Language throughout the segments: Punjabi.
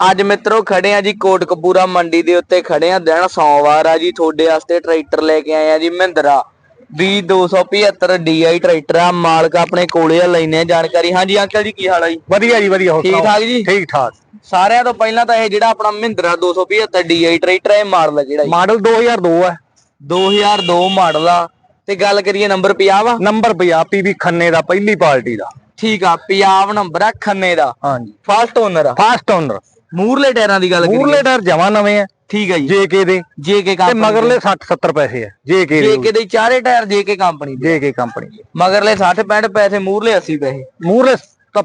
ਅੱਜ ਮਿੱਤਰੋ ਖੜੇ ਆ ਜੀ ਕੋਟਕਪੂਰਾ ਮੰਡੀ ਦੇ ਉੱਤੇ ਖੜੇ ਆ। ਦਿਨ ਸੋਮਵਾਰ ਆ ਜੀ ਤੁਹਾਡੇ ਵਾਸਤੇ ਟਰੈਕਟਰ ਲੈ ਕੇ ਆਏ ਆ ਜੀ ਮਹਿੰਦਰਾ। V275 DI ਟਰੈਕਟਰ ਆ ਮਾਲਕ ਆਪਣੇ ਕੋਲੇ ਆ ਲੈਨੇ ਆ ਜਾਣਕਾਰੀ। ਹਾਂਜੀ ਅੰਕਲ ਜੀ ਕੀ ਹਾਲ ਆ ਜੀ? ਵਧੀਆ ਜੀ ਵਧੀਆ। ਹੋਰ ਠੀਕ? ਠਾਕ ਜੀ? ਠੀਕ ਠਾਕ। ਸਾਰਿਆਂ ਤੋਂ ਪਹਿਲਾਂ ਤਾਂ ਇਹ ਜਿਹੜਾ ਆਪਣਾ ਮਹਿੰਦਰਾ 275 DI ਟਰੈਕਟਰ ਇਹ ਮਾਡਲ ਆ ਜਿਹੜਾ ਜੀ। ਮਾਡਲ 2002 ਹੈ 2002 ਮਾਡਲ ਆ। ਤੇ ਗੱਲ ਕਰੀਏ ਨੰਬਰ 50 ਵਾ? ਨੰਬਰ ਪੰਜਾਬੀ ਵੀ ਖੰਨੇ ਦਾ ਪਹਿਲੀ ਪਾਰਟੀ ਦਾ। ਠੀਕ ਆ ਪੰਜਾਬ ਨੰਬਰ ਆ ਖੰਨੇ ਦਾ। ਹਾਂਜੀ। ਫਸਟ ਓਨਰ ਆ। ਫਾਸਟ ਓਨਰ ਮੂਰਲੇ ਟਾਇਰਾਂ ਦੀ ਗੱਲ ਕਰੀਏ। ਮੂਰਲੇ ਟਾਇਰ ਜਮਾ ਨਵੇਂ ਆ। ਠੀਕ ਆ ਜੀ। ਜੇਕੇ ਦੇ। ਜੇਕੇ ਤੇ ਕੰਪਨੀ ਮਗਰਲੇ 60 70 ਪੈਸੇ ਆ। ਜੇਕੇ ਦੇ ਜੇਕੇ ਦੇ ਚਾਰੇ ਟਾਇਰ ਜੇਕੇ ਕੰਪਨੀ ਦੇ। ਜੇਕੇ ਕੰਪਨੀ ਦੇ। ਮਗਰਲੇ 60 65 ਪੈਸੇ ਮੂਰਲੇ 80 ਪੈਸੇ। ਮੂਰਲੇ ਤਾਂ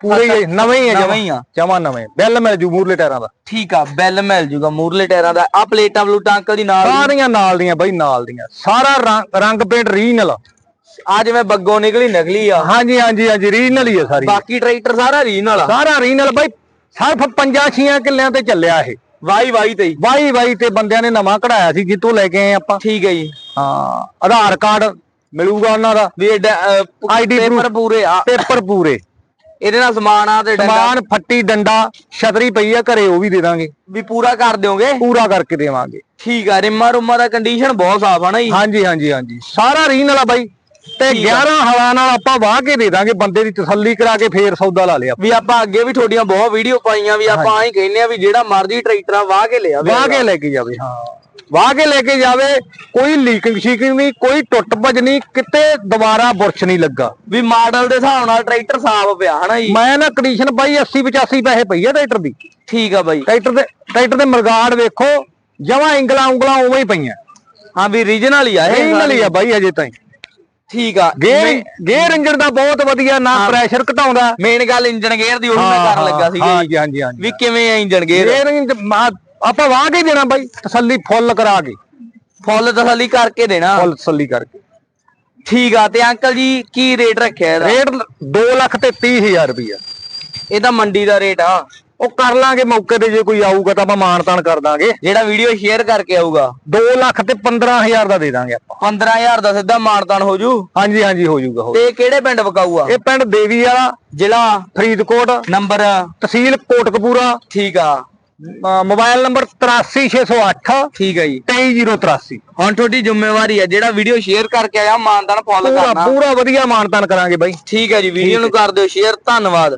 ਪੂਰੇ ਹੀ ਨਵੇਂ ਹੀ ਆ ਨਵੇਂ ਹੀ ਆ। ਜਮਾ ਨਵੇਂ ਬਿੱਲ ਮਿਲ ਜੂ ਮੂਰਲੇ ਟਾਇਰਾਂ ਦਾ। ਠੀਕ ਆ ਬੈਲ ਮਿਲ ਜੂਗਾ ਮੂਰਲੇ ਟਾਇਰਾਂ ਦਾ। ਆ ਪਲੇਟਾਂ ਬਲੂਟਾਂ ਅੰਕਲ ਦੀ ਨਾਲ ਸਾਰੀਆਂ ਨਾਲ ਦੀਆਂ ਬਈ ਨਾਲ ਦੀਆਂ। ਸਾਰਾ ਰੰਗ- ਰੰਗ ਪੇਂਟ ਰੀਜਨਲ ਆ। ਜਿਵੇਂ ਬੱਗੋਂ ਨਿਕਲੀ ਨਕਲੀ ਆ। ਹਾਂਜੀ ਹਾਂਜੀ ਹਾਂਜੀ ਰੀਜਨਲ ਹੀ ਆ ਸਾਰੀ। ਬਾਕੀ ਟਰੈਕਟਰ ਸਾਰਾ ਰੀਜਨਲ ਆ। ਸਾਰਾ ਰੀਜਨਲ ਬਈ ਸਿਰਫ 5-6 ਕਿੱਲਿਆਂ ਤੇ ਚੱਲਿਆ ਇਹ। ਵਾਈ ਵਾਈ ਤੇ ਹੀ। ਵਾਈ ਵਾਈ ਤੇ ਬੰਦਿਆਂ ਨੇ ਨਵਾਂ ਕਢਾਇਆ ਸੀ ਜਿੱਤੋਂ ਲੈ ਕੇ ਆਏ ਆਪਾਂ। ਠੀਕ ਹੈ ਜੀ। ਹਾਂ ਆਧਾਰ ਕਾਰਡ ਮਿਲੂਗਾ ਉਹਨਾਂ ਦਾ। ਵੀ ID ਪੇਪਰ। ਪੂਰੇ ਆ। ਪੇਪਰ ਪੂਰੇ। ਇਹਦੇ ਨਾਲ ਸਮਾਨ ਆ ਤੇ ਡੰਡਾ ਸਮਾਨ ਫੱਟੀ ਡੰਡਾ ਛਤਰੀ ਪਈ ਆ ਘਰੇ ਉਹ ਵੀ ਦੇ ਦਾਂਗੇ। ਵੀ ਪੂਰਾ ਕਰ ਦਿਓਗੇ? ਪੂਰਾ ਕਰਕੇ ਦੇਵਾਂਗੇ। ਠੀਕ ਆ ਰਿਮਾ ਰੁਮਾ ਦਾ ਕੰਡੀਸ਼ਨ ਬਹੁਤ ਸਾਫ਼ ਆ ਨਾ ਜੀ। ਹਾਂਜੀ ਹਾਂਜੀ ਹਾਂਜੀ। ਸਾਰਾ ਰੀਜਨਲ ਆ ਬਾਈ। ਤੇ 11 ਹਵਾ ਨਾਲ ਆਪਾਂ ਵਾਹ ਕੇ ਦੇ ਦਾਂਗੇ ਬੰਦੇ ਦੀ ਤਸੱਲੀ ਕਰਾ ਕੇ ਫੇਰ ਸੌਦਾ ਲਾ ਲਿਆ। ਵੀ ਆਪਾਂ ਅੱਗੇ ਵੀ ਤੁਹਾਡੀਆਂ ਬਹੁਤ ਵੀਡੀਓ ਪਾਈਆਂ ਵੀ ਆਪਾਂ ਐਂ ਕਹਿੰਦੇ ਆ ਵੀ ਜਿਹੜਾ ਮਰਜ਼ੀ ਟਰੈਕਟਰ ਆ ਵਾਹ ਕੇ ਲਿਆ ਵਾਹ ਕੇ ਲੈ ਕੇ ਜਾਵੇ ਹਾਂ। ਵਾਹ ਕੇ ਲੈ ਕੇ ਜਾਵੇ ਕੋਈ ਲੀਕਿੰਗ ਸ਼ੀਕਿੰਗ ਨਹੀਂ ਕੋਈ ਟੁੱਟ ਭੱਜ ਨਹੀਂ ਕਿਤੇ ਦੁਬਾਰਾ ਬੁਰਸ਼ ਨਹੀਂ ਲੱਗਾ। ਵੀ ਮਾਡਲ ਦੇ ਹਿਸਾਬ ਨਾਲ ਟਰੈਕਟਰ ਸਾਫ਼ ਪਿਆ ਹਨਾ ਜੀ? ਮੈਂ ਨਾ ਕੰਡੀਸ਼ਨ ਬਾਈ 80 85 ਪੈਸੇ ਪਈ ਆ ਟਰੈਕਟਰ ਦੀ। ਠੀਕ ਆ ਬਾਈ। ਟਰੈਕਟਰ ਦੇ ਟਰੈਕਟਰ ਦੇ ਮਰਗਾੜ ਵੇਖੋ ਜਮਾਂ ਇੰਗਲਾਂ ਉਂਗਲਾਂ ਉਵੇਂ ਹੀ ਪਈਆਂ। ਹਾਂ ਵੀ ਰੀਜਨਲ ਹੀ ਆ ਇਹ ਰੀਜਨਲ ਹੀ ਆ ਬਾਈ ਅਜੇ ਤਾਈਂ। ਠੀਕ ਆ ਗੇਅਰ ਗੇਅਰ ਇੰਜਣ ਦਾ ਬਹੁਤ ਵਧੀਆ ਨਾ ਪ੍ਰੈਸ਼ਰ ਘਟਾਉਂਦਾ। ਮੇਨ ਗੱਲ ਇੰਜਨ ਗੇਅਰ ਦੀ ਉਹ ਮੈਂ ਕਰਨ ਲੱਗਾ ਜੀ। ਹਾਂਜੀ ਹਾਂਜੀ ਹਾਂਜੀ ਵੀ ਕਿਵੇਂ ਆ ਇੰਜਨ ਗੇਅਰ ਗੇਅਰ ਆਪਾਂ ਵਾਹ ਕੇ ਦੇਣਾ ਬਾਈ ਤਸੱਲੀ ਫੁੱਲ ਕਰਾ ਕੇ। ਫੁੱਲ ਤਸੱਲੀ ਕਰਕੇ ਦੇਣਾ। ਫੁੱਲ ਤਸੱਲੀ ਕਰਕੇ। ਠੀਕ ਆ ਤੇ ਅੰਕਲ ਜੀ ਕੀ ਰੇਟ ਰੱਖਿਆ ਇਹਦਾ? ਰੇਟ 2 ਲੱਖ ਤੇ 30000 ਰੁਪਇਆ ਇਹ ਤਾਂ ਮੰਡੀ ਦਾ ਰੇਟ ਆ। ਉਹ ਕਰ ਲਾਂਗੇ ਮੌਕੇ ਤੇ ਜੇ ਕੋਈ ਆਊਗਾ ਤਾਂ ਆਪਾਂ ਮਾਨਤਾਨ ਕਰ ਦਾਂਗੇ। ਜਿਹੜਾ ਵੀਡੀਓ ਸ਼ੇਅਰ ਕਰਕੇ ਆਊਗਾ। 2 ਲੱਖ ਤੇ 15000 ਦਾ ਦੇ ਦਾਂਗੇ ਆਪਾਂ। 15000 ਦਾ ਸਿੱਧਾ ਮਾਨਤਾਨ ਹੋ ਜੂ? ਹਾਂਜੀ ਹਾਂਜੀ ਹੋ ਜਾਊਗਾ ਹੋ ਤੇ ਕਿਹੜੇ ਪਿੰਡ ਵਕਾਊ ਆ ਇਹ ਪਿੰਡ ਦੇਵੀ ਵਾਲਾ ਜ਼ਿਲ੍ਹਾ? ਫਰੀਦਕੋਟ। ਨੰਬਰ? ਤਹਿਸੀਲ ਕੋਟਕਪੂਰਾ। ਠੀਕ ਆ। ਅ, ਮੋਬਾਈਲ ਨੰਬਰ 83608 ਠੀਕ ਆ ਜੀ। 23083 ਹੁਣ ਤੁਹਾਡੀ ਜ਼ਿੰਮੇਵਾਰੀ ਆ ਜਿਹੜਾ ਵੀਡੀਓ ਸ਼ੇਅਰ ਕਰਕੇ ਆਇਆ ਮਾਨਦਾਨ ਫੁੱਲ ਪੂਰਾ ਕਰਨਾ। ਪੂਰਾ ਵਧੀਆ ਮਾਨਤਾਨ ਕਰਾਂਗੇ ਬਾਈ। ਠੀਕ ਹੈ ਜੀ ਵੀਡੀਓ ਨੂੰ ਕਰ ਦਿਓ ਸ਼ੇਅਰ ਧੰਨਵਾਦ।